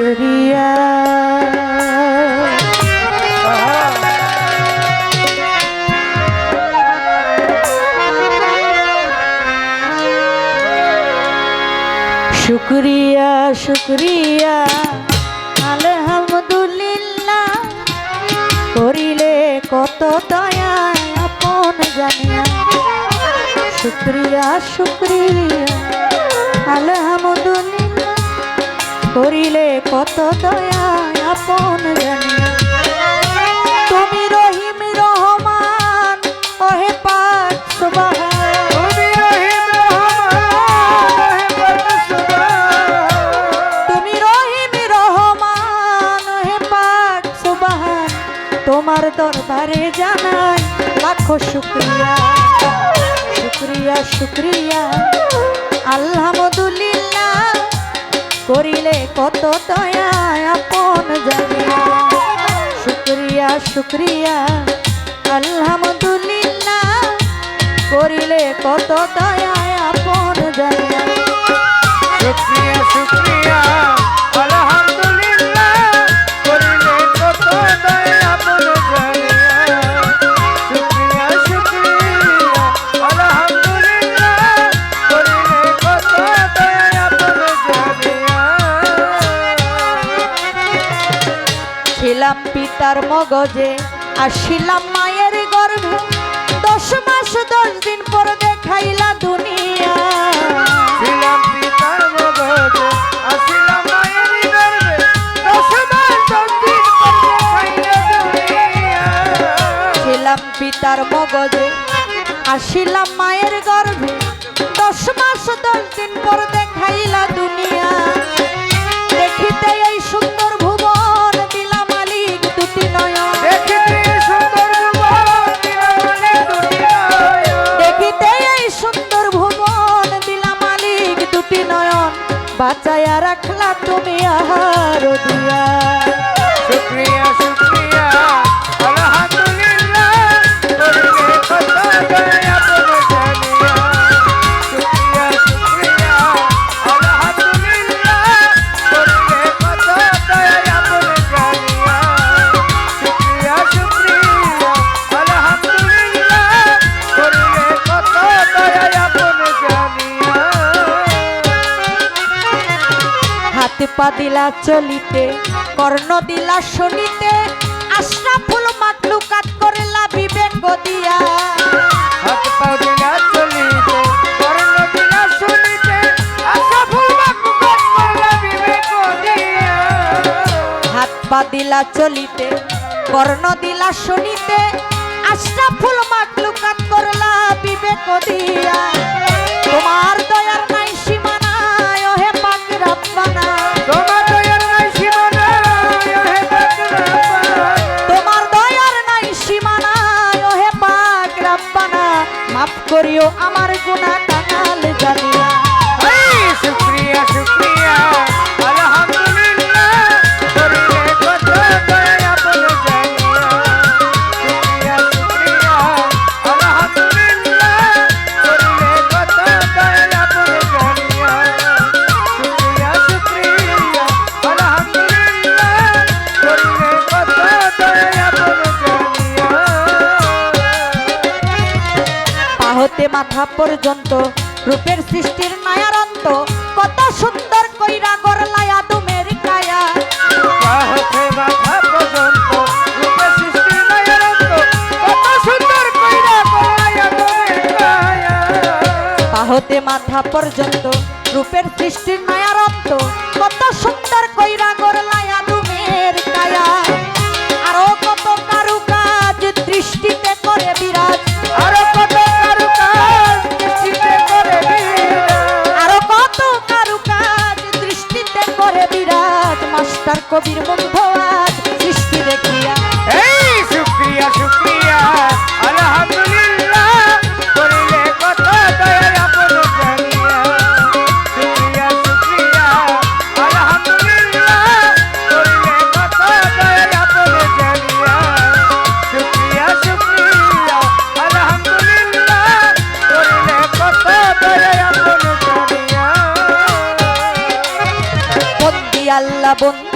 শুক্রিয়া শুক্রিয়া। আলহামদুলিল্লাহ করিলে কত দয়া আপন জানিয়া। শুক্রিয়া শুক্রিয়া। আলহামদুলিল্লাহ। করিলে কত দয়া আপন জানিয়া তুমি রহিম রহমান ওহে সুবহান। তুমি রহিম রহমান হে পাক সুবহান। তোমার দরবারে জানাই লাখো শুক্রিয়া। শুক্রিয়া শুক্রিয়া। আলহামদুলিল্লাহ। করিলে কত দয়া আপন জানিয়া শুক্রিয়া শুক্রিয়া, আলহামদুলিল্লাহ। করিলে কত দয়া আপন জানিয়া শুক্রিয়া শুক্রিয়া। পিতার মগজে আসিলাম মায়ের গর্ভে। দশ মাস দশ দিন পর দেখাইলা দুনিয়া। ছিলাম পিতার মগজে আসিলাম মায়ের গর্ভে। দশ মাস দশ দিন পরে বাঁচাইয়া রাখলা তুমি আহার দিয়া। হাতে পা দিলা চলিতে কর্ণ দিলা শুনিতে আশরাফুল মাকলুকাত করলা বিবেক দিয়া হাত পা দিলা চলিতে কর্ণ দিলা শুনিতে আশা ফুলবা কুকট করলা বিবেক দিয়া হাত পা দিলা চলিতে কর্ণ দিলা শুনিতে আশরাফুল মাকলুকাত করলা বিবেক দিয়া তোমার আমার হাতে মাথা পর্যন্ত রূপের সৃষ্টির নয়ারন্ত কত সুন্দর কইরা গড়লায় আদমের কায়া। মাথা পর্যন্ত রূপের সৃষ্টির কত সুন্দর কইরা গড়লায় আদমের কায়া। মাথা পর্যন্ত রূপের সৃষ্টির নয়ারন্ত bunda.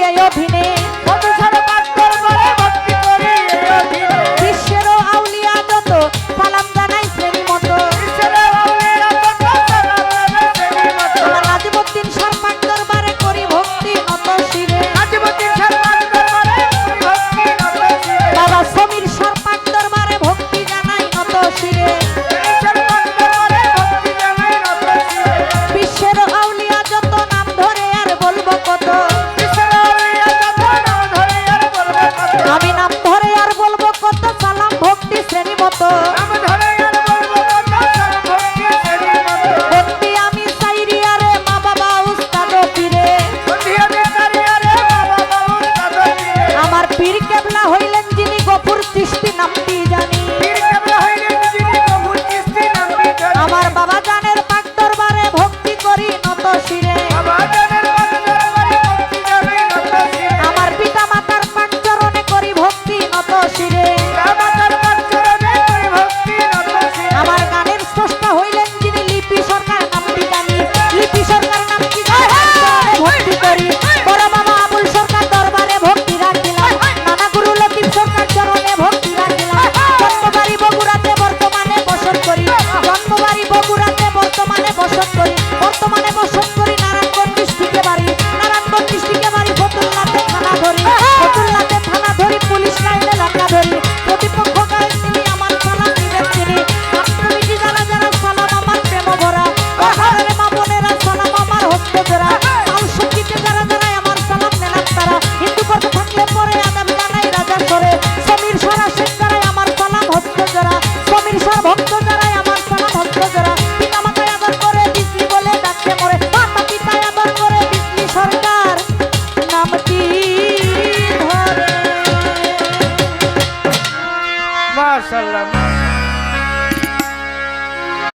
এই অভিনয়